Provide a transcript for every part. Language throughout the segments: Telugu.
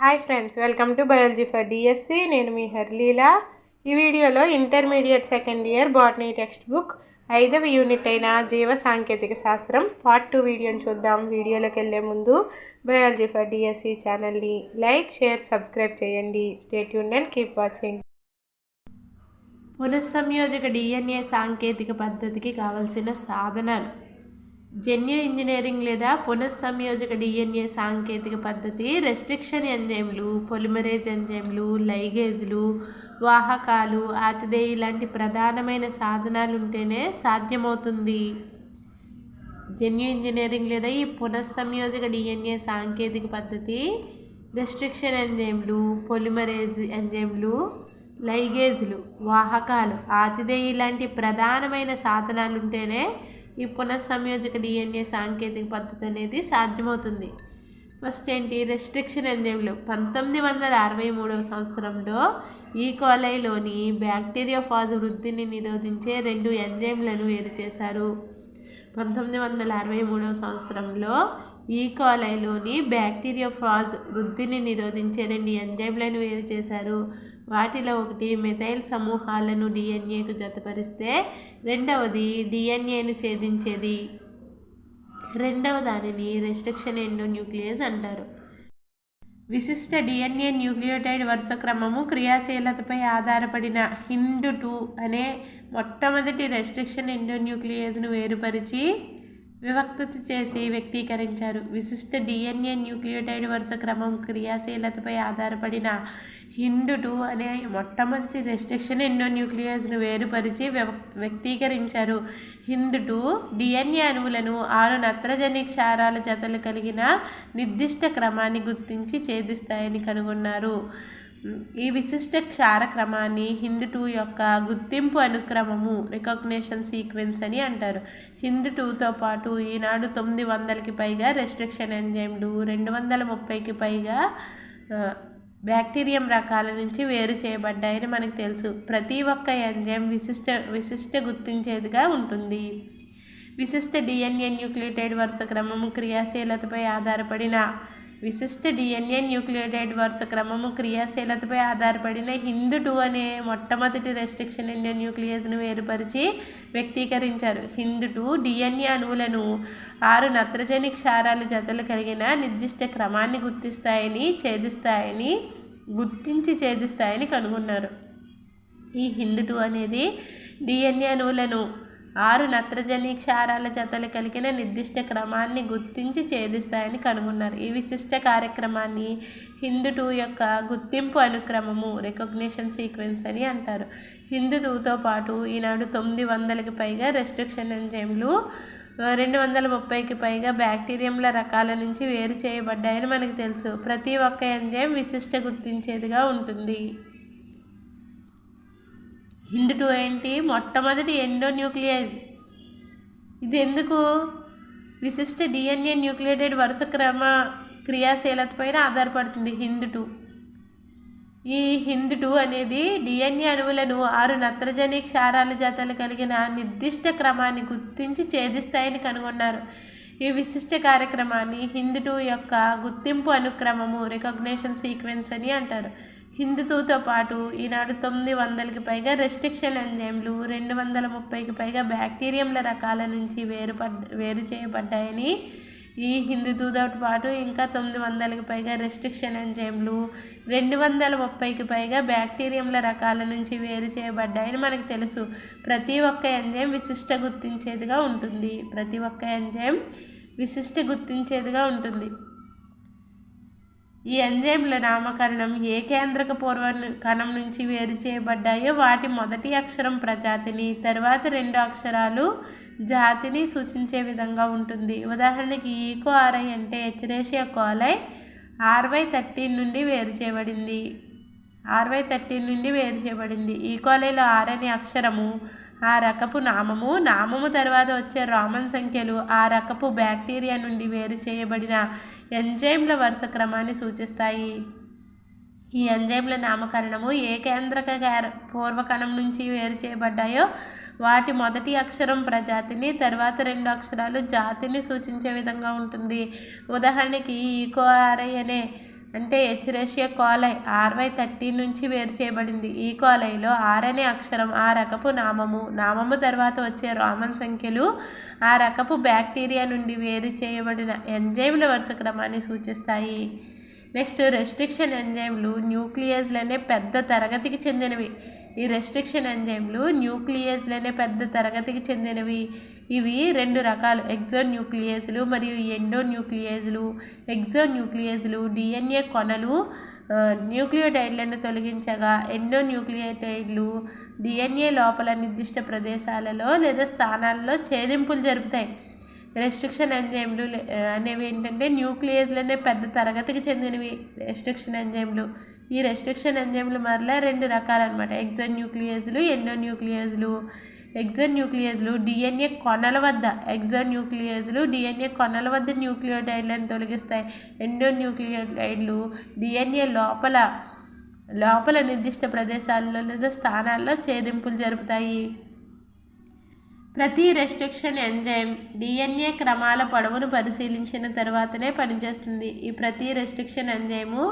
Hi friends welcome to biology for DSC నేను మీ హర్లీలా. ఈ వీడియోలో intermediate second year botany text book ఐదవ యూనిట్ అయిన జీవ సాంకేతిక శాస్త్రం పార్ట్ టూ వీడియోని చూద్దాం. వీడియోలోకి వెళ్ళే ముందు బయాలజీ ఫర్ డిఎస్సి ఛానల్ని లైక్ షేర్ సబ్స్క్రైబ్ చేయండి. స్టేట్ యూన్ అండ్ కీప్ వాచింగ్ పునఃసంయోజక డిఎన్ఏ సాంకేతిక పద్ధతికి కావలసిన సాధనాలు. జన్యు ఇంజనీరింగ్ లేదా పునఃసంయోజక డిఎన్ఏ సాంకేతిక పద్ధతి రెస్ట్రిక్షన్ ఎంజైమ్లు పొలిమరేజ్ ఎంజైమ్లు లైగేజ్లు వాహకాలు ఆతిథేయ లాంటి ప్రధానమైన సాధనాలు ఉంటేనే సాధ్యమవుతుంది. జన్యు ఇంజనీరింగ్ లేదా ఈ పునఃసంయోజక డిఎన్ఏ సాంకేతిక పద్ధతి రెస్ట్రిక్షన్ ఎంజైమ్లు పొలిమరేజ్ ఎంజైమ్లు లైగేజ్లు వాహకాలు ఆతిథేయ లాంటి ప్రధానమైన సాధనాలు ఉంటేనే ఈ పునఃసంయోజక డిఎన్ఏ సాంకేతిక పద్ధతి అనేది సాధ్యమవుతుంది. ఫస్ట్ ఏంటి? రెస్ట్రిక్షన్ ఎంజైమ్లు పంతొమ్మిది వందల అరవై మూడవ సంవత్సరంలో ఈ కోలైలోని బ్యాక్టీరియా ఫాజ్ వృద్ధిని నిరోధించే రెండు ఎంజైమ్లను వేరు చేశారు. పంతొమ్మిది వందల అరవై మూడవ సంవత్సరంలో ఈ కోలైలోని బ్యాక్టీరియా ఫాజ్ వృద్ధిని నిరోధించే రెండు ఎంజైమ్లను వేరు చేశారు. వాటిలో ఒకటి మెథైల్ సమూహాలను డిఎన్ఏకు జతపరిస్తే రెండవది డిఎన్ఏను ఛేదించేది. రెండవ దానిని రెస్ట్రిక్షన్ ఎండోన్యూక్లియస్ అంటారు. విశిష్ట డిఎన్ఏ న్యూక్లియోటైడ్ వరుస క్రమము క్రియాశీలతపై ఆధారపడిన హిండ్ టూ అనే మొట్టమొదటి రెస్ట్రిక్షన్ ఎండోన్యూక్లియస్ను వేరుపరిచి వివక్తత చేసి వ్యక్తీకరించారు. విశిష్ట డిఎన్ఏ న్యూక్లియోటైడ్ వరుస క్రమం క్రియాశీలతపై ఆధారపడిన హిండు టూ అనే మొట్టమొదటి రెస్ట్రిక్షన్ ఎండోన్యూక్లియస్ను వేరుపరిచి వ్యక్తీకరించారు. హిందు టూ డిఎన్ఏ అణువులను ఆరు నత్రజని క్షారాల జతలు కలిగిన నిర్దిష్ట క్రమాన్ని గుర్తించి ఛేదిస్తాయని కనుగొన్నారు. ఈ విశిష్ట క్షారక్రమాన్ని హింద్ టూ యొక్క గుర్తింపు అనుక్రమము రికగ్నేషన్ సీక్వెన్స్ అని అంటారు. హింద్ టూతో పాటు ఈనాడు తొమ్మిది వందలకి పైగా రెస్ట్రిక్షన్ ఎంజైమ్లు రెండు వందల ముప్పైకి పైగా బ్యాక్టీరియం రకాల నుంచి వేరు చేయబడ్డాయని మనకు తెలుసు. ప్రతి ఒక్క ఎంజైమ్ విశిష్ట విశిష్ట గుర్తించేదిగా ఉంటుంది. విశిష్ట డిఎన్ఏ న్యూక్లియోటైడ్ వరుస క్రమము క్రియాశీలతపై ఆధారపడిన విశిష్ట డిఎన్ఏ న్యూక్లియోటైడ్ వరుస క్రమము క్రియాశీలతపై ఆధారపడిన హిందూ టూ అనే మొట్టమొదటి రెస్ట్రిక్షన్ ఇండియన్ న్యూక్లియస్ను వేరుపరిచి వ్యక్తీకరించారు. హిందూ టూ డిఎన్ఏ అణువులను ఆరు నత్రజని క్షారాలు జతలు కలిగిన నిర్దిష్ట క్రమాన్ని గుర్తిస్తాయని ఛేదిస్తాయని గుర్తించి ఛేదిస్తాయని కనుగొన్నారు. ఈ హిందూ టూ అనేది డిఎన్ఏ అణువులను ఆరు నత్రజని క్షారాల జతలు కలిగిన నిర్దిష్ట క్రమాన్ని గుర్తించి ఛేదిస్తాయని కనుగొన్నారు. ఈ విశిష్ట కార్యక్రమాన్ని హిందూ టూ యొక్క గుర్తింపు అనుక్రమము రికగ్నిషన్ సీక్వెన్స్ అని అంటారు. హిందూ టూతో పాటు ఈనాడు తొమ్మిది వందలకి పైగా రెస్ట్రిక్షన్ ఎంజైమ్లు రెండు వందల ముప్పైకి పైగా బ్యాక్టీరియంల రకాల నుంచి వేరు చేయబడ్డాయని మనకు తెలుసు. ప్రతి ఒక్క ఎంజైమ్ విశిష్ట గుర్తించేదిగా ఉంటుంది. హింద్ టూ ఏంటి? మొట్టమొదటి ఎండో న్యూక్లియస్ ఇది ఎందుకు విశిష్ట డిఎన్ఏ న్యూక్లియేటెడ్ వరుస క్రమ క్రియాశీలతపైన ఆధారపడుతుంది హింద్ టూ. ఈ హింద్ టూ అనేది డిఎన్ఏ అణువులను ఆరు నత్రజని క్షారాల జాతాలు కలిగిన నిర్దిష్ట క్రమాన్ని గుర్తించి ఛేదిస్తాయని కనుగొన్నారు. ఈ విశిష్ట కార్యక్రమాన్ని హింద్ టూ యొక్క గుర్తింపు అనుక్రమము రికగ్నేషన్ సీక్వెన్స్ అని అంటారు. హిందుతూతో పాటు ఈనాడు తొమ్మిది వందలకి పైగా రెస్ట్రిక్షన్ ఎంజైమ్లు రెండు వందల ముప్పైకి పైగా బ్యాక్టీరియంల రకాల నుంచి వేరుపడ్ వేరు చేయబడ్డాయని ఈ హిందుతూతో పాటు ఇంకా తొమ్మిది వందలకి పైగా రెస్ట్రిక్షన్ ఎంజైమ్లు రెండు వందల ముప్పైకి పైగా బ్యాక్టీరియంల రకాల నుంచి వేరు చేయబడ్డాయని మనకు తెలుసు. ప్రతి ఒక్క ఎంజైమ్ విశిష్ట గుర్తించేదిగా ఉంటుంది. ప్రతి ఒక్క ఎంజైమ్ విశిష్ట గుర్తించేదిగా ఉంటుంది. ఈ ఎంజైమ్ల నామకరణం ఏ కేంద్రక పూర్వ కణం నుంచి వేరు చేయబడ్డాయో వాటి మొదటి అక్షరం ప్రజాతిని తర్వాత రెండు అక్షరాలు జాతిని సూచించే విధంగా ఉంటుంది. ఉదాహరణకి ఈకో ఆర్ఐ అంటే హెచ్రేషియా కోలై ఆర్వై థర్టీన్ నుండి వేరు చేయబడింది. ఆర్వై థర్టీన్ నుండి వేరు చేయబడింది. ఈ కోలైలో ఆర్ అనే అక్షరము ఆ రకపు నామము నామము తర్వాత వచ్చే రోమన్ సంఖ్యలు ఆ రకపు బ్యాక్టీరియా నుండి వేరు చేయబడిన ఎంజైమ్ల వరుస క్రమాన్ని సూచిస్తాయి. ఈ ఎంజైమ్ల నామకరణము ఏ కేంద్రక పూర్వకణం నుంచి వేరు చేయబడ్డాయో వాటి మొదటి అక్షరం ప్రజాతిని తర్వాత రెండు అక్షరాలు జాతిని సూచించే విధంగా ఉంటుంది. ఉదాహరణకి ఈకోఆర్ఐ అనే అంటే హెచ్రేషియా కోలై ఆర్వై థర్టీ నుంచి వేరు చేయబడింది. ఈ కోలైలో ఆర్ అనే అక్షరం ఆ రకపు నామము నామము తర్వాత వచ్చే రోమన్ సంఖ్యలు ఆ రకపు బ్యాక్టీరియా నుండి వేరు చేయబడిన ఎంజైమ్ల వరుస క్రమాన్ని సూచిస్తాయి. నెక్స్ట్ రెస్ట్రిక్షన్ ఎంజైమ్లు న్యూక్లియస్లనే పెద్ద తరగతికి చెందినవి. ఈ రెస్ట్రిక్షన్ ఎంజైమ్లు న్యూక్లియస్లనే పెద్ద తరగతికి చెందినవి. ఇవి రెండు రకాలు. ఎగ్జో న్యూక్లియస్లు మరియు ఎండో న్యూక్లియస్లు ఎగ్జో న్యూక్లియస్లు డిఎన్ఏ కొనలు న్యూక్లియోటైడ్లను తొలగించగా ఎండో న్యూక్లియోటైడ్లు డిఎన్ఏ లోపల నిర్దిష్ట ప్రదేశాలలో లేదా స్థానాల్లో ఛేదింపులు జరుపుతాయి. రెస్ట్రిక్షన్ ఎంజైమ్లు అనేవి ఏంటంటే న్యూక్లియస్లనే పెద్ద తరగతికి చెందినవి. రెస్ట్రిక్షన్ ఎంజైమ్లు ఈ రెస్ట్రిక్షన్ ఎంజైమ్లు మరలా రెండు రకాలన్నమాట. ఎగ్జన్ న్యూక్లియస్లు ఎండో న్యూక్లియస్లు ఎగ్జన్ న్యూక్లియస్లు డిఎన్ఏ కొనల వద్ద ఎగ్జన్ న్యూక్లియస్లు డిఎన్ఏ కొనల వద్ద న్యూక్లియోటైడ్లను తొలగిస్తాయి. ఎండో న్యూక్లియోటైడ్లు డిఎన్ఏ లోపల లోపల నిర్దిష్ట ప్రదేశాల్లో లేదా స్థానాల్లో ఛేదింపులు జరుపుతాయి. ప్రతి రెస్ట్రిక్షన్ ఎంజైమ్ డిఎన్ఏ క్రమాల పొడవును పరిశీలించిన తర్వాతనే పనిచేస్తుంది. ఈ ప్రతి రెస్ట్రిక్షన్ ఎంజైము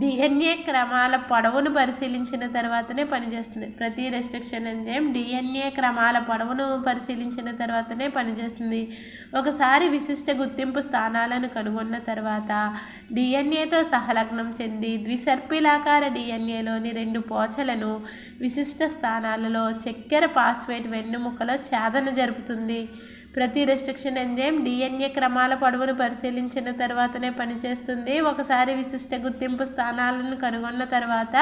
డిఎన్ఏ క్రమాల పొడవును పరిశీలించిన తర్వాతనే పనిచేస్తుంది. ప్రతి రెస్ట్రిక్షన్ ఎంజైమ్ డిఎన్ఏ క్రమాల పొడవును పరిశీలించిన తర్వాతనే పనిచేస్తుంది. ఒకసారి విశిష్ట గుర్తింపు స్థానాలను కనుగొన్న తర్వాత డిఎన్ఏతో సహలగ్నం చెంది ద్విసర్పిలాకార డిఎన్ఏలోని రెండు పోచలను విశిష్ట స్థానాలలో చక్కెర పాస్వేట్ వెన్నుముకలో ఛేదన జరుపుతుంది. ప్రతి రెస్ట్రిక్షన్ ఎంజైమ్ డిఎన్ఏ క్రమాల పొడవును పరిశీలించిన తర్వాతనే పనిచేస్తుంది. ఒకసారి విశిష్ట గుర్తింపు స్థానాలను కనుగొన్న తర్వాత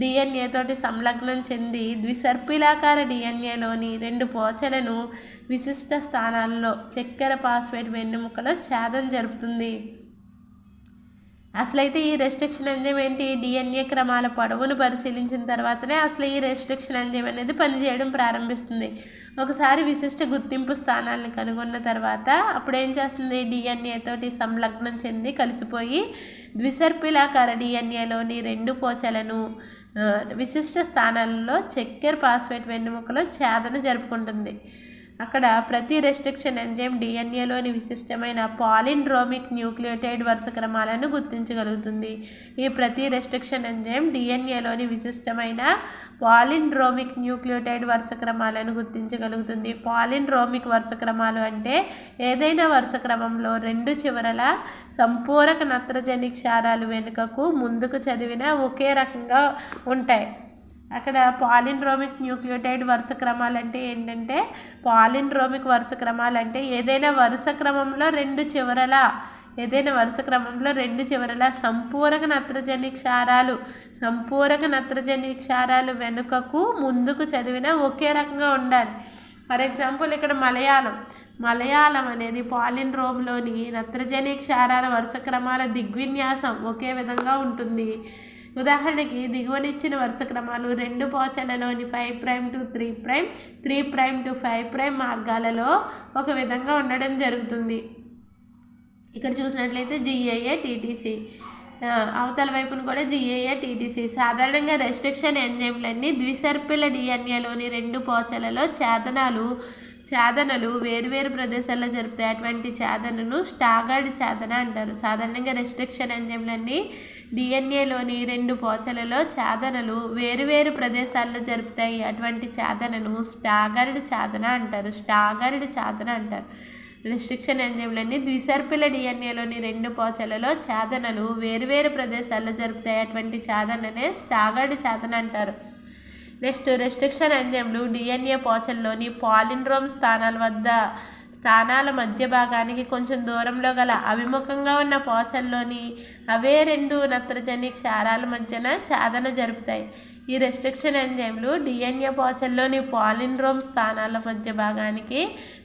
డిఎన్ఏ తోటి సంలగ్నం చెంది ద్విసర్పిలాకార డిఎన్ఏలోని రెండు పోచలను విశిష్ట స్థానాల్లో చక్కెర పాస్ఫేట్ వెన్నుముకలో ఛేదం జరుపుతుంది. అసలైతే ఈ రెస్ట్రిక్షన్ ఎంజైమ్ ఏంటి? డిఎన్ఏ క్రమాల పొడవును పరిశీలించిన తర్వాతనే అసలు ఈ రెస్ట్రిక్షన్ ఎంజైమ్ అనేది పనిచేయడం ప్రారంభిస్తుంది. ఒకసారి విశిష్ట గుర్తింపు స్థానాలను కనుగొన్న తర్వాత అప్పుడు ఏం చేస్తుంది డిఎన్ఏ తోటి సంలగ్నం చెంది కలిసిపోయి ద్విసర్పిలాకార డిఎన్ఏలోని రెండు పోచలను విశిష్ట స్థానాలలో చక్కెర పాస్ఫేట్ వెన్నుముకలో ఛేదన జరుపుకుంటుంది. అక్కడ ప్రతి రెస్ట్రిక్షన్ ఎంజైమ్ డిఎన్ఏలోని విశిష్టమైన పాలిండ్రోమిక్ న్యూక్లియోటైడ్ వరుస క్రమాలను గుర్తించగలుగుతుంది. ఈ ప్రతి రెస్ట్రిక్షన్ ఎంజైమ్ డిఎన్ఏలోని విశిష్టమైన పాలిండ్రోమిక్ న్యూక్లియోటైడ్ వరుస క్రమాలను గుర్తించగలుగుతుంది. పాలిండ్రోమిక్ వరుస క్రమాలు అంటే ఏదైనా వరుస క్రమంలో రెండు చివరల సంపూరక నత్రజని క్షారాలు వెనుకకు ముందుకు చదివిన ఒకే రకంగా ఉంటాయి. అక్కడ పాలిండ్రోమిక్ న్యూక్లియోటైడ్ వరుస క్రమాలు అంటే ఏంటంటే పాలిండ్రోమిక్ వరుస క్రమాలు అంటే ఏదైనా వరుస క్రమంలో రెండు చివరల ఏదైనా వరుస క్రమంలో రెండు చివరల సంపూరక నత్రజని క్షారాలు సంపూరక నత్రజని క్షారాలు వెనుకకు ముందుకు చదివిన ఒకే రకంగా ఉండాలి. ఫర్ ఎగ్జాంపుల్ ఇక్కడ మలయాళం. మలయాళం అనేది పాలిండ్రోమ్లోని నత్రజని క్షారాల వరుస క్రమాల దిగ్విన్యాసం ఒకే విధంగా ఉంటుంది. ఉదాహరణకి దిగువనిచ్చిన వరుస క్రమాలు రెండు పోచలలోని five prime to three prime three prime to five prime మార్గాలలో ఒక విధంగా ఉండడం జరుగుతుంది. ఇక్కడ చూసినట్లయితే జిఏఏ టీటీసీ అవతల వైపున కూడా జిఏఏ టీటీసీ సాధారణంగా రెస్ట్రిక్షన్ ఎంజైమ్లన్నీ ద్విసర్పిల డిఎన్ఏలోని రెండు పోచలలో ఛేదనాలు ఛాదనలు వేరువేరు ప్రదేశాల్లో జరుపుతాయి అటువంటి ఛాదనను స్టాగర్డ్ ఛాదన అంటారు. సాధారణంగా రెస్ట్రిక్షన్ ఎంజైమ్లన్నీ డిఎన్ఏలోని రెండు పోచలలో ఛాదనలు వేరువేరు ప్రదేశాల్లో జరుపుతాయి. అటువంటి ఛాదనను స్టాగర్డ్ ఛాదన అంటారు. స్టాగర్డ్ ఛాదన అంటారు. రెస్ట్రిక్షన్ ఎంజైమ్లన్నీ ద్విసర్పిల డిఎన్ఏలోని రెండు పోచలలో ఛాదనలు వేరువేరు ప్రదేశాల్లో జరుపుతాయి. అటువంటి ఛాదననే స్టాగర్డ్ ఛాదన అంటారు. నెక్స్ట్ రెస్ట్రిక్షన్ ఎంజైమ్లు డిఎన్ఏ పోచల్లోని పాలిండ్రోమ్ స్థానాల వద్ద స్థానాల మధ్య భాగానికి కొంచెం దూరంలో గల అభిముఖంగా ఉన్న పోచల్లోని అవే రెండు నత్రజని క్షారాల మధ్యన ఛేదన జరుపుతాయి. ఈ రెస్ట్రిక్షన్ ఎంజైమ్లు డిఎన్ఏ పోచల్లోని పాలిండ్రోమ్ స్థానాల మధ్య భాగానికి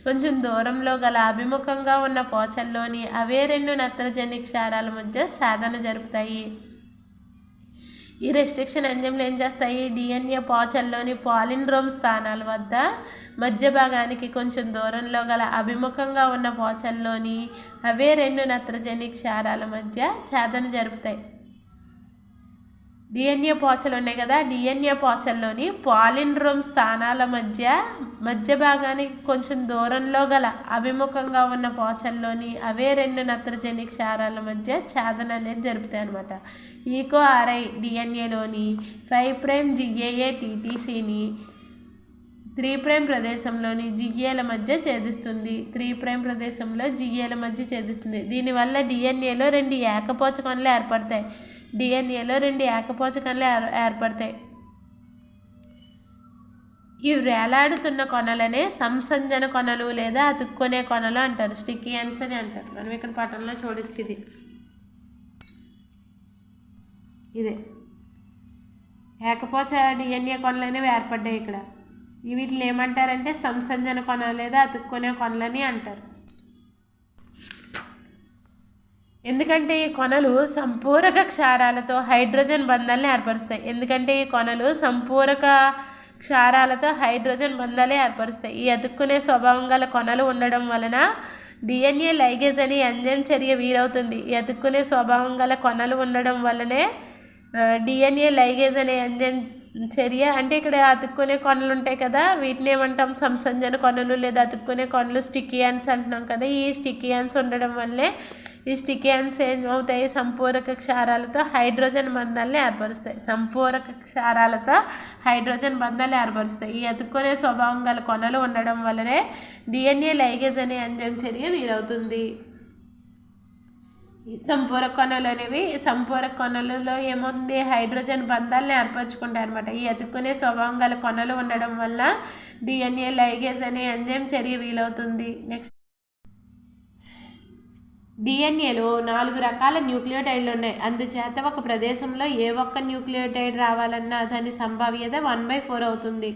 కొంచెం దూరంలో గల అభిముఖంగా ఉన్న పోచల్లోని అవే రెండు నత్రజని క్షారాల మధ్య సాధన జరుపుతాయి. ఈ రెస్ట్రిక్షన్ ఎంజైమ్లు ఏం చేస్తాయి? డిఎన్ఏ పోచల్లోని పాలిండ్రోమ్ స్థానాల వద్ద మధ్య భాగానికి కొంచెం దూరంలో గల అభిముఖంగా ఉన్న పోచల్లోని అవే రెండు నత్రజని క్షారాల మధ్య ఛేదన జరుపుతాయి. డిఎన్ఏ పోచలు ఉన్నాయి కదా డిఎన్ఏ పోచల్లోని పాలిండ్రోమ్ స్థానాల మధ్య మధ్య భాగానికి కొంచెం దూరంలో గల అభిముఖంగా ఉన్న పోచల్లోని అవే రెండు నత్రజని క్షారాల మధ్య ఛేదన అనేది జరుపుతాయి అనమాట Eco RI డిఎన్ఏలోని five prime G A A టీటీసీని three prime ప్రదేశంలోని జిఏల మధ్య ఛేదిస్తుంది. త్రీ ప్రైమ్ ప్రదేశంలో జిఏల మధ్య ఛేదిస్తుంది. దీనివల్ల డిఎన్ఏలో రెండు ఏకపోచకణలు ఏర్పడతాయి. డిఎన్ఏలో రెండు ఏకపోచకణలు ఏర్ ఏర్పడతాయి. ఇవి వేలాడుతున్న కొనలనే సంసంజన కొనలు లేదా అతుక్కునే కొనలు అంటారు. స్టికియన్స్ అని అంటారు. మనం ఇక్కడ పట్టణంలో చూడొచ్చు ఇది. ఇదే. ఏకపోచ డిఎన్ఏ కొనలు అనేవి ఏర్పడ్డాయి ఇక్కడ. వీటిని ఏమంటారంటే సంసంజన కొన లేదా అతుక్కునే కొనలని అంటారు. ఎందుకంటే ఈ కొనలు సంపూరక క్షారాలతో హైడ్రోజన్ బంధాలను ఏర్పరుస్తాయి. ఎందుకంటే ఈ కొనలు సంపూరక క్షారాలతో హైడ్రోజన్ బంధాలే ఏర్పరుస్తాయి. ఈ అతుక్కునే స్వభావం గల కొనలు ఉండడం వలన డిఎన్ఏ లైగేజ్ అని ఎంజైమ్ చర్య వీలవుతుంది. ఈ అతుక్కునే స్వభావం గల కొనలు ఉండడం వల్లనే డిఎన్ఏ లైగేజ్ అనే ఎంజైమ్ చర్య అంటే ఇక్కడ అతుక్కునే కొనలు ఉంటాయి కదా వీటిని ఏమంటాం? సంసంజన కొనలు లేదా అతుక్కునే కొనలు స్టికియాన్స్ అంటున్నాం కదా ఈ స్టికియాన్స్ ఉండడం వల్లే ఈ స్టికియాన్స్ అవుతాయి. సంపూరక క్షారాలతో హైడ్రోజన్ బంధాలని ఏర్పరుస్తాయి. సంపూరక క్షారాలతో హైడ్రోజన్ బంధాలు ఏర్పరుస్తాయి. ఈ అతుక్కునే స్వభావం గల కొనలు ఉండడం వల్లనే డిఎన్ఏ లైగేజ్ అనే ఎంజైమ్ చర్య వీలవుతుంది. ఈ సంపూరక కొనలు అనేవి సంపూరక కొనలలో ఏముంది? హైడ్రోజన్ బంధాలను ఏర్పరచుకుంటాయి అనమాట ఈ అతుక్కునే స్వభావం గల కొనలు ఉండడం వల్ల డిఎన్ఏ లైగేజ్ అనే ఎంజైమ్ చర్య వీలవుతుంది. నెక్స్ట్ డిఎన్ఏలో నాలుగు రకాల న్యూక్లియోటైడ్లు ఉన్నాయి. అందుచేత ఒక ప్రదేశంలో ఏ ఒక్క న్యూక్లియోటైడ్ రావాలన్నా దాని సంభావ్యత వన్ బై ఫోర్ అవుతుంది.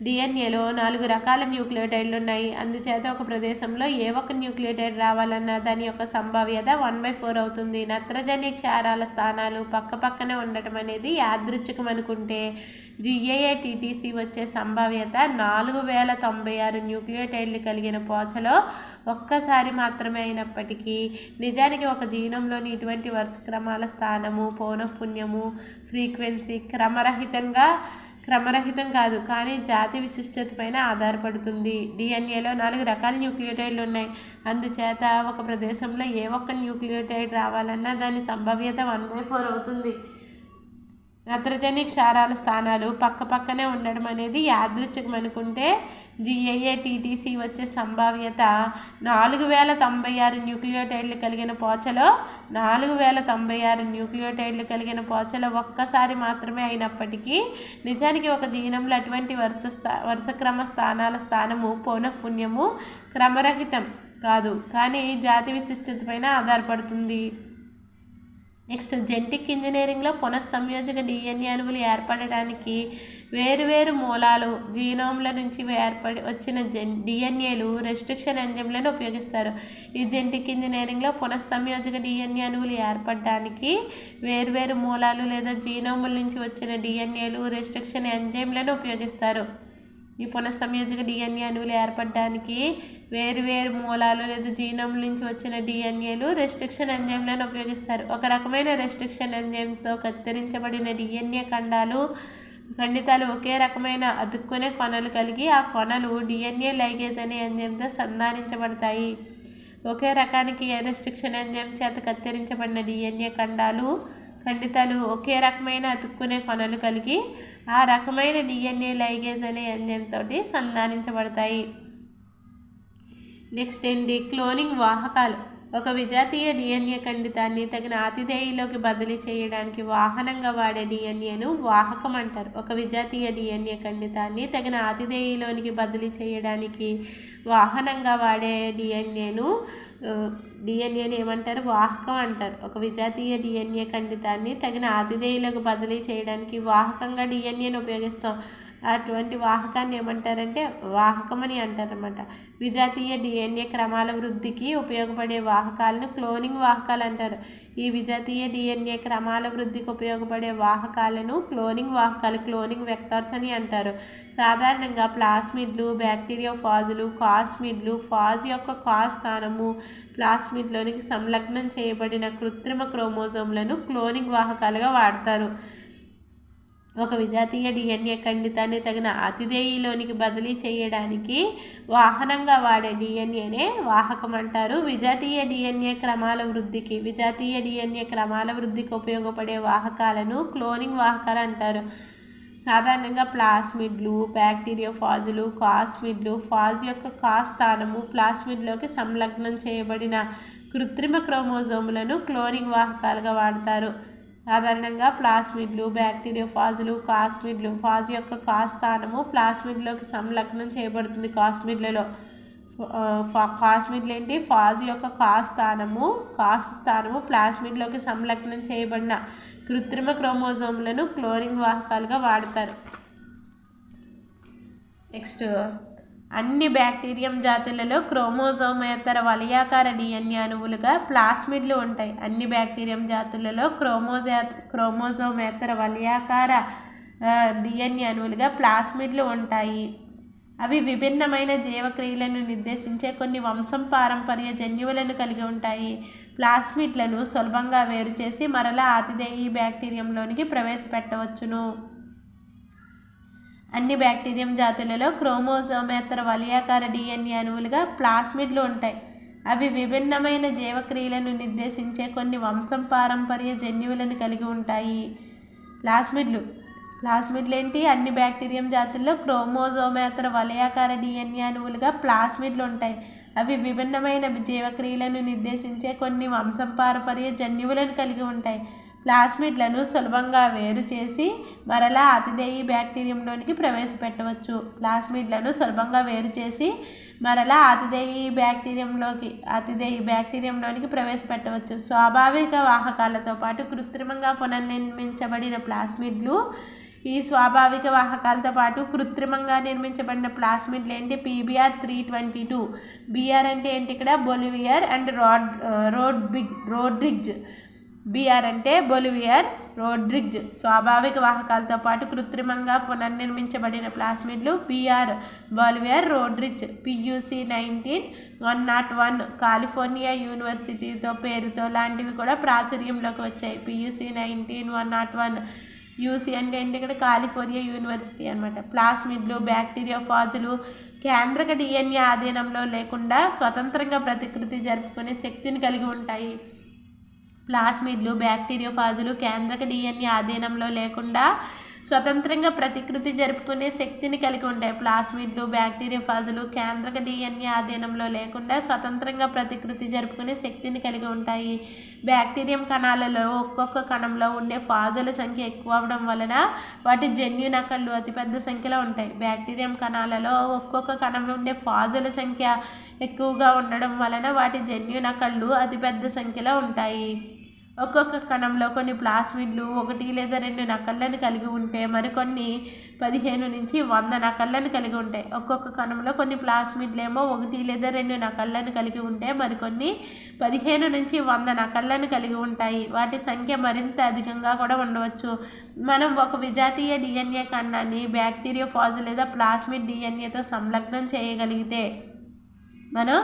డిఎన్ఏలో నాలుగు రకాల న్యూక్లియోటైడ్లు ఉన్నాయి. అందుచేత ఒక ప్రదేశంలో ఏ ఒక్క న్యూక్లియోటైడ్ రావాలన్నా దాని యొక్క సంభావ్యత వన్ బై ఫోర్ అవుతుంది. నత్రజని క్షారాల స్థానాలు పక్క పక్కనే ఉండటం అనేది యాదృచ్ఛికం అనుకుంటే జిఏఏటిటిసి వచ్చే సంభావ్యత నాలుగు వేల తొంభై ఆరు న్యూక్లియోటైడ్లు కలిగిన పోచలో ఒక్కసారి మాత్రమే అయినప్పటికీ నిజానికి ఒక జీనంలోని ఇటువంటి వరుస క్రమాల స్థానము పౌనఃపుణ్యము ఫ్రీక్వెన్సీ క్రమరహితంగా క్రమరహితం కాదు కానీ జాతి విశిష్టత పైన ఆధారపడుతుంది. డిఎన్ఏలో నాలుగు రకాల న్యూక్లియోటైడ్లు ఉన్నాయి. అందుచేత ఒక ప్రదేశంలో ఏ ఒక్క న్యూక్లియోటైడ్ రావాలన్నా దాని సంభావ్యత వన్ బై ఫోర్ అవుతుంది. నత్రజని క్షారాల స్థానాలు పక్క పక్కనే ఉండడం అనేది యాదృచ్ఛికం అనుకుంటే జిఏఏ టీటీసీ వచ్చే సంభావ్యత నాలుగు వేల తొంభై ఆరు న్యూక్లియోటైడ్లు కలిగిన పోచలో నాలుగు వేల తొంభై ఆరు న్యూక్లియోటైడ్లు కలిగిన పోచలో ఒక్కసారి మాత్రమే అయినప్పటికీ నిజానికి ఒక జీనంలో అటువంటి వరుస స్థా వరుసక్రమ స్థానాల స్థానము పౌనఃపుణ్యము క్రమరహితం కాదు. కానీ జాతి విశిష్టత పైన ఆధారపడుతుంది. నెక్స్ట్ జెంటిక్ ఇంజనీరింగ్లో పునఃసంయోజక డిఎన్ఏ అణువులు ఏర్పడడానికి వేరువేరు మూలాలు జీనోమ్ల నుంచి ఏర్పడి వచ్చిన జెన్ డిఎన్ఏలు రెస్ట్రిక్షన్ ఎంజైమ్లను ఉపయోగిస్తారు. ఈ జెంటిక్ ఇంజనీరింగ్లో పునఃసంయోజక డిఎన్ఏ అణువులు ఏర్పడడానికి వేరువేరు మూలాలు లేదా జీనోముల నుంచి వచ్చిన డిఎన్ఏలు రెస్ట్రిక్షన్ ఎంజైమ్లను ఉపయోగిస్తారు. ఈ పునఃసంయోజక డిఎన్ఏ అణువులు ఏర్పడడానికి వేరు వేరు మూలాలు లేదా జీనం నుంచి వచ్చిన డిఎన్ఏలు రెస్ట్రిక్షన్ ఎంజైమ్లను ఉపయోగిస్తారు. ఒక రకమైన రెస్ట్రిక్షన్ ఎంజైమ్తో కత్తిరించబడిన డిఎన్ఏ ఖండాలు ఖండితాలు ఒకే రకమైన అతుక్కునే కొనలు కలిగి ఆ కొనలు డిఎన్ఏ లైగేజ్ అనే ఎంజైమ్తో సంధానించబడతాయి. ఒకే రకానికి ఏ రెస్ట్రిక్షన్ ఎంజైమ్ చేత కత్తిరించబడిన డిఎన్ఏ ఖండాలు ఖండితాలు ఒకే రకమైన అతుక్కునే కొనలు కలిగి ఆ రకమైన డిఎన్ఏ లైగేజ్ అనే ఎంజైమ్ సంధానించబడతాయి. నెక్స్ట్ ఏంటి? క్లోనింగ్ వాహకాలు. ఒక విజాతీయ డిఎన్ఏ ఖండితాన్ని తగిన ఆతిథేయులోకి బదిలీ చేయడానికి వాహనంగా వాడే డిఎన్ఏను వాహకం అంటారు. ఒక విజాతీయ డిఎన్ఏ ఖండితాన్ని తగిన ఆతిథేయులోనికి బదిలీ చేయడానికి వాహనంగా వాడే డిఎన్ఏను డిఎన్ఏని ఏమంటారు? వాహకం అంటారు. ఒక విజాతీయ డిఎన్ఏ ఖండితాన్ని తగిన ఆతిథేయులకు బదిలీ చేయడానికి వాహకంగా డిఎన్ఏను ఉపయోగిస్తాం. అటువంటి వాహకాన్ని ఏమంటారంటే వాహకం అని అంటారన్నమాట. విజాతీయ డిఎన్ఏ క్రమాల వృద్ధికి ఉపయోగపడే వాహకాలను క్లోనింగ్ వాహకాలు అంటారు. ఈ విజాతీయ డిఎన్ఏ క్రమాల వృద్ధికి ఉపయోగపడే వాహకాలను క్లోనింగ్ వాహకాలు క్లోనింగ్ వెక్టార్స్ అని అంటారు. సాధారణంగా ప్లాస్మిడ్లు బ్యాక్టీరియా ఫాజులు కాస్మిడ్లు ఫాజ్ యొక్క కాస్ స్థానము ప్లాస్మిడ్లోనికి సంలగ్నం చేయబడిన కృత్రిమ క్రోమోజోమ్లను క్లోనింగ్ వాహకాలుగా వాడతారు. ఒక విజాతీయ డిఎన్ఏ ఖండితాన్ని తగిన అతిదేయిలోనికి బదిలీ చేయడానికి వాహనంగా వాడే డిఎన్ఏనే వాహకం అంటారు. విజాతీయ డిఎన్ఏ క్రమాల వృద్ధికి విజాతీయ డిఎన్ఏ క్రమాల వృద్ధికి ఉపయోగపడే వాహకాలను క్లోనింగ్ వాహకాలు అంటారు. సాధారణంగా ప్లాస్మిడ్లు బ్యాక్టీరియా ఫాజులు కాస్మిడ్లు ఫాజ్ యొక్క కాస్ స్థానము ప్లాస్మిడ్లోకి సంలగ్నం చేయబడిన కృత్రిమ క్రోమోజోములను క్లోనింగ్ వాహకాలుగా వాడతారు. సాధారణంగా ప్లాస్మిడ్లు బ్యాక్టీరియా ఫాజులు కాస్మిడ్లు ఫాజ్ యొక్క కా స్థానము ప్లాస్మిడ్లోకి సంలగ్నం చేయబడుతుంది కాస్మిడ్లలో. కాస్మిడ్లు ఏంటి? ఫాజ్ యొక్క కాస్థానము స్థానము స్థానము ప్లాస్మిడ్లోకి సంలగ్నం చేయబడిన కృత్రిమ క్రోమోజోమ్లను క్లోరింగ్ వాహకాలుగా వాడతారు. నెక్స్ట్ అన్ని బ్యాక్టీరియం జాతులలో క్రోమోజోమేతర వలయాకార డిఎన్ఏ అణువులుగా ప్లాస్మిడ్లు ఉంటాయి. అన్ని బ్యాక్టీరియం జాతులలో క్రోమోజా క్రోమోజోమేతర వలయాకార డిఎన్ఏ అణువులుగా ప్లాస్మిడ్లు ఉంటాయి. అవి విభిన్నమైన జీవక్రియలను నిర్దేశించే కొన్ని వంశం పారంపర్య జన్యువులను కలిగి ఉంటాయి. ప్లాస్మిడ్లను సులభంగా వేరు చేసి మరలా ఆతిథేయి బ్యాక్టీరియంలోనికి ప్రవేశపెట్టవచ్చును. అన్ని బ్యాక్టీరియం జాతులలో క్రోమోజోమేతర వలయాకార డిఎన్ఏ అణువులుగా ప్లాస్మిడ్లు ఉంటాయి. అవి విభిన్నమైన జీవక్రియలను నిర్దేశించే కొన్ని వంశం పారంపర్య జన్యువులను కలిగి ఉంటాయి. ప్లాస్మిడ్లు. ప్లాస్మిడ్లు ఏంటి అన్ని బ్యాక్టీరియం జాతుల్లో క్రోమోజోమేతర వలయాకార డిఎన్ఏ అణువులుగా ప్లాస్మిడ్లు ఉంటాయి. అవి విభిన్నమైన జీవక్రియలను నిర్దేశించే కొన్ని వంశం పారంపర్య జన్యువులను కలిగి ఉంటాయి. ప్లాస్మిడ్లను సులభంగా వేరు చేసి మరలా అతిదేయి బ్యాక్టీరియంలోనికి ప్రవేశపెట్టవచ్చు. ప్లాస్మిడ్లను సులభంగా వేరు చేసి మరలా అతిదేయి బ్యాక్టీరియంలోకి అతిదేయి బ్యాక్టీరియంలోనికి ప్రవేశపెట్టవచ్చు. స్వాభావిక వాహకాలతో పాటు కృత్రిమంగా పునర్నిర్మించబడిన ప్లాస్మిడ్లు ఈ స్వాభావిక వాహకాలతో పాటు కృత్రిమంగా నిర్మించబడిన ప్లాస్మిడ్లు ఏంటి? P B R three twenty two. B R అంటే ఏంటి ఇక్కడ? బొలివియర్ అండ్ రాడ్ రోడ్ బిగ్ రోడ్రిగ్జ్ బీఆర్ అంటే బొలివియర్ రోడ్రిగ్జ్. స్వాభావిక వాహకాలతో పాటు కృత్రిమంగా పునర్నిర్మించబడిన ప్లాస్మిడ్లు B R Bolivar Rodriguez. P U C nineteen one nought one. California యూనివర్సిటీతో పేరుతో లాంటివి కూడా ప్రాచుర్యంలోకి వచ్చాయి. P U C nineteen one nought one. U C అంటే ఏంటి? ఇక్కడ కాలిఫోర్నియా యూనివర్సిటీ అనమాట ప్లాస్మిడ్లు బ్యాక్టీరియా ఫాజులు కేంద్రక డిఎన్ఏ ఆధీనంలో లేకుండా స్వతంత్రంగా ప్రతికృతి జరుపుకునే శక్తిని కలిగి ఉంటాయి. ప్లాస్మిడ్లు బ్యాక్టీరియోఫాజులు కేంద్రక డిఎన్ఏ ఆధీనంలో లేకుండా స్వతంత్రంగా ప్రతికృతి జరుపుకునే శక్తిని కలిగి ఉంటాయి. ప్లాస్మిడ్లు బ్యాక్టీరియోఫాజులు కేంద్రక డిఎన్ఏ ఆధీనంలో లేకుండా స్వతంత్రంగా ప్రతికృతి జరుపుకునే శక్తిని కలిగి ఉంటాయి. బ్యాక్టీరియం కణాలలో ఒక్కొక్క కణంలో ఉండే ఫాజుల సంఖ్య ఎక్కువ అవడం వలన వాటి జన్యు నకళ్ళు అతిపెద్ద సంఖ్యలో ఉంటాయి. బ్యాక్టీరియం కణాలలో ఒక్కొక్క కణంలో ఉండే ఫాజుల సంఖ్య ఎక్కువగా ఉండడం వలన వాటి జన్యు నకళ్ళు అతిపెద్ద సంఖ్యలో ఉంటాయి. ఒక్కొక్క కణంలో కొన్ని ప్లాస్మిడ్లు ఒకటి లేదా రెండు నకళ్ళను కలిగి ఉంటే మరికొన్ని పదిహేను నుంచి వంద నకళ్ళను కలిగి ఉంటాయి. ఒక్కొక్క కణంలో కొన్ని ప్లాస్మిడ్లు ఏమో ఒకటి లేదా రెండు నకళ్ళను కలిగి ఉంటే మరికొన్ని పదిహేను నుంచి వంద నకళ్ళను కలిగి ఉంటాయి. వాటి సంఖ్య మరింత అధికంగా కూడా ఉండవచ్చు. మనం ఒక విజాతీయ డిఎన్ఏ కణాన్ని బ్యాక్టీరియా ఫాజ్ లేదా ప్లాస్మిడ్ డిఎన్ఏతో సంలగ్నం చేయగలిగితే మనం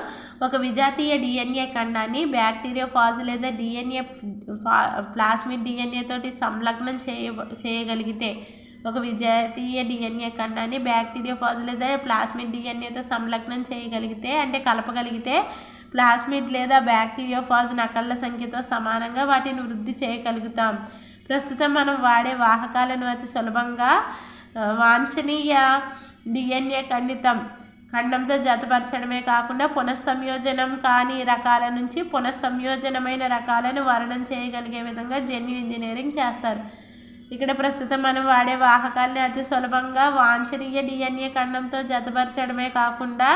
ఒక విజాతీయ డిఎన్ఏ ఖండాన్ని బ్యాక్టీరియా ఫాజ్ లేదా డిఎన్ఏ ప్లాస్మిడ్ డిఎన్ఏ తోటి సంలగ్నం చేయ చేయగలిగితే ఒక విజాతీయ డిఎన్ఏ ఖండాన్ని బ్యాక్టీరియా ఫాజ్ లేదా ప్లాస్మిడ్ డిఎన్ఏతో సంలగ్నం చేయగలిగితే అంటే కలపగలిగితే ప్లాస్మిడ్ లేదా బ్యాక్టీరియా ఫాజ్ నకళ్ళ సంఖ్యతో సమానంగా వాటిని వృద్ధి చేయగలుగుతాం. ప్రస్తుతం మనం వాడే వాహకాలను అతి సులభంగా వాంఛనీయ డిఎన్ఏ ఖండితం ఖండంతో జతపరచడమే కాకుండా పునఃసంయోజనం కాని రకాల నుంచి పునఃసంయోజనమైన రకాలను వర్ణం చేయగలిగే విధంగా జన్యు ఇంజనీరింగ్ చేస్తారు. ఇక్కడ ప్రస్తుతం మనం వాడే వాహకాల్ని అతి సులభంగా వాంఛనీయ డిఎన్ఏ ఖండంతో జతపరచడమే కాకుండా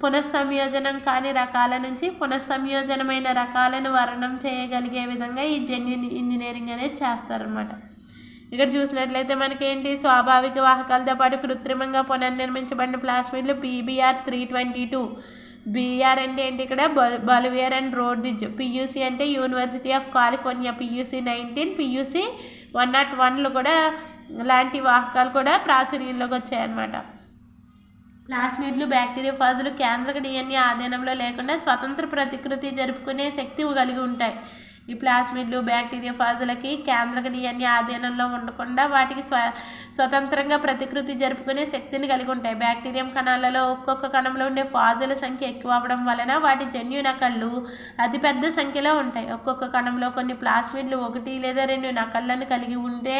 పునఃసంయోజనం కాని రకాల నుంచి పునఃసంయోజనమైన రకాలను వర్ణం చేయగలిగే విధంగా ఈ జన్యు ఇంజనీరింగ్ అనేది చేస్తారన్నమాట. ఇక్కడ చూసినట్లయితే మనకేంటి? స్వాభావిక వాహకాలతో పాటు కృత్రిమంగా పునర్నిర్మించబడిన ప్లాస్మిడ్లు p B R three twenty two. B R అంటే ఏంటి ఇక్కడ? Bolivar and Rodriguez P U C అంటే university of California. P U C nineteen P U C one nought వన్లు కూడా లాంటి వాహకాలు కూడా ప్రాచుర్యంలోకి వచ్చాయన్నమాట. ప్లాస్మిడ్లు బ్యాక్టీరియా ఫాజులు కేంద్రక డిఎన్ఏ ఆధీనంలో లేకుండా స్వతంత్ర ప్రతికృతి జరుపుకునే శక్తి కలిగి ఉంటాయి. ఈ ప్లాస్మిడ్లు బ్యాక్టీరియా ఫాజులకి కేంద్రక డిఎన్ఏ ఆధీనంలో ఉండకుండా వాటికి స్వ స్వతంత్రంగా ప్రతికృతి జరుపుకునే శక్తిని కలిగి ఉంటాయి. బ్యాక్టీరియం కణాలలో ఒక్కొక్క కణంలో ఉండే ఫాజుల సంఖ్య ఎక్కువ అవ్వడం వలన వాటి జన్యు నకళ్ళు అతిపెద్ద సంఖ్యలో ఉంటాయి. ఒక్కొక్క కణంలో కొన్ని ప్లాస్మిడ్లు ఒకటి లేదా రెండు నకళ్ళను కలిగి ఉంటే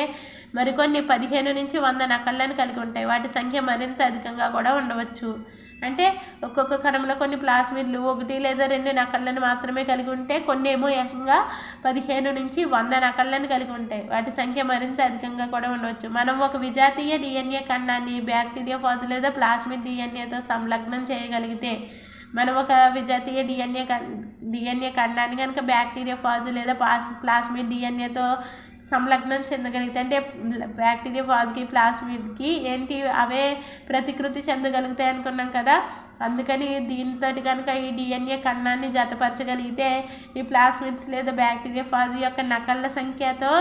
మరికొన్ని పదిహేను నుంచి వంద నకళ్ళను కలిగి ఉంటాయి. వాటి సంఖ్య మరింత అధికంగా కూడా ఉండవచ్చు. అంటే ఒక్కొక్క కణంలో కొన్ని ప్లాస్మిడ్లు ఒకటి లేదా రెండు నకళ్ళను మాత్రమే కలిగి ఉంటే కొన్ని ఏమో ఏకంగా పదిహేను నుంచి వంద నకళ్ళను కలిగి ఉంటాయి. వాటి సంఖ్య మరింత అధికంగా కూడా ఉండవచ్చు. మనం ఒక విజాతీయ డిఎన్ఏ కణాన్ని బ్యాక్టీరియా ఫాజు లేదా ప్లాస్మిడ్ డిఎన్ఏతో సంలగ్నం చేయగలిగితే మనం ఒక విజాతీయ డిఎన్ఏ డిఎన్ఏ ఖండాన్ని కనుక బ్యాక్టీరియా ఫాజు లేదా ప్లాస్మిడ్ డిఎన్ఏతో సంలగ్నం చెందగలిగితే అంటే బ్యాక్టీరియా ఫాజ్కి ప్లాస్మిడ్కి ఏంటి అవే ప్రతికృతి చెందగలుగుతాయి అనుకున్నాం కదా. అందుకని దీంతో కనుక ఈ డిఎన్ఏ కన్నాన్ని జతపరచగలిగితే ఈ ప్లాస్మిడ్స్ లేదా బ్యాక్టీరియా ఫాజ్ యొక్క నకళ్ళ సంఖ్యతో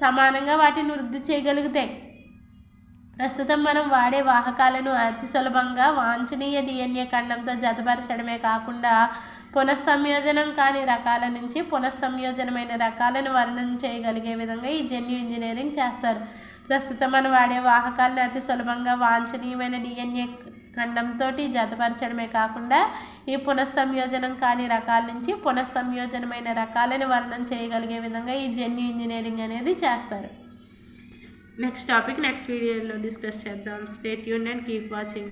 సమానంగా వాటిని వృద్ధి చేయగలుగుతాయి ప్రస్తుతం మనం వాడే వాహకాలను అతి సులభంగా వాంఛనీయ డిఎన్ఏ ఖండంతో జతపరచడమే కాకుండా పునఃసంయోజనం కాని రకాల నుంచి పునఃసంయోజనమైన రకాలను వర్ణన చేయగలిగే విధంగా ఈ జన్యు ఇంజనీరింగ్ చేస్తారు. ప్రస్తుతం మనం వాడే వాహకాలను అతి సులభంగా వాంఛనీయమైన డిఎన్ఏ ఖండంతో జతపరచడమే కాకుండా ఈ పునఃసంయోజనం కాని రకాల నుంచి పునఃసంయోజనమైన రకాలను వర్ణన చేయగలిగే విధంగా ఈ జన్యు ఇంజనీరింగ్ అనేది చేస్తారు. నెక్స్ట్ టాపిక్ నెక్స్ట్ వీడియోలో డిస్కస్ చేద్దాం. స్టేట్ యూన్ అండ్ కీప్ వాచింగ్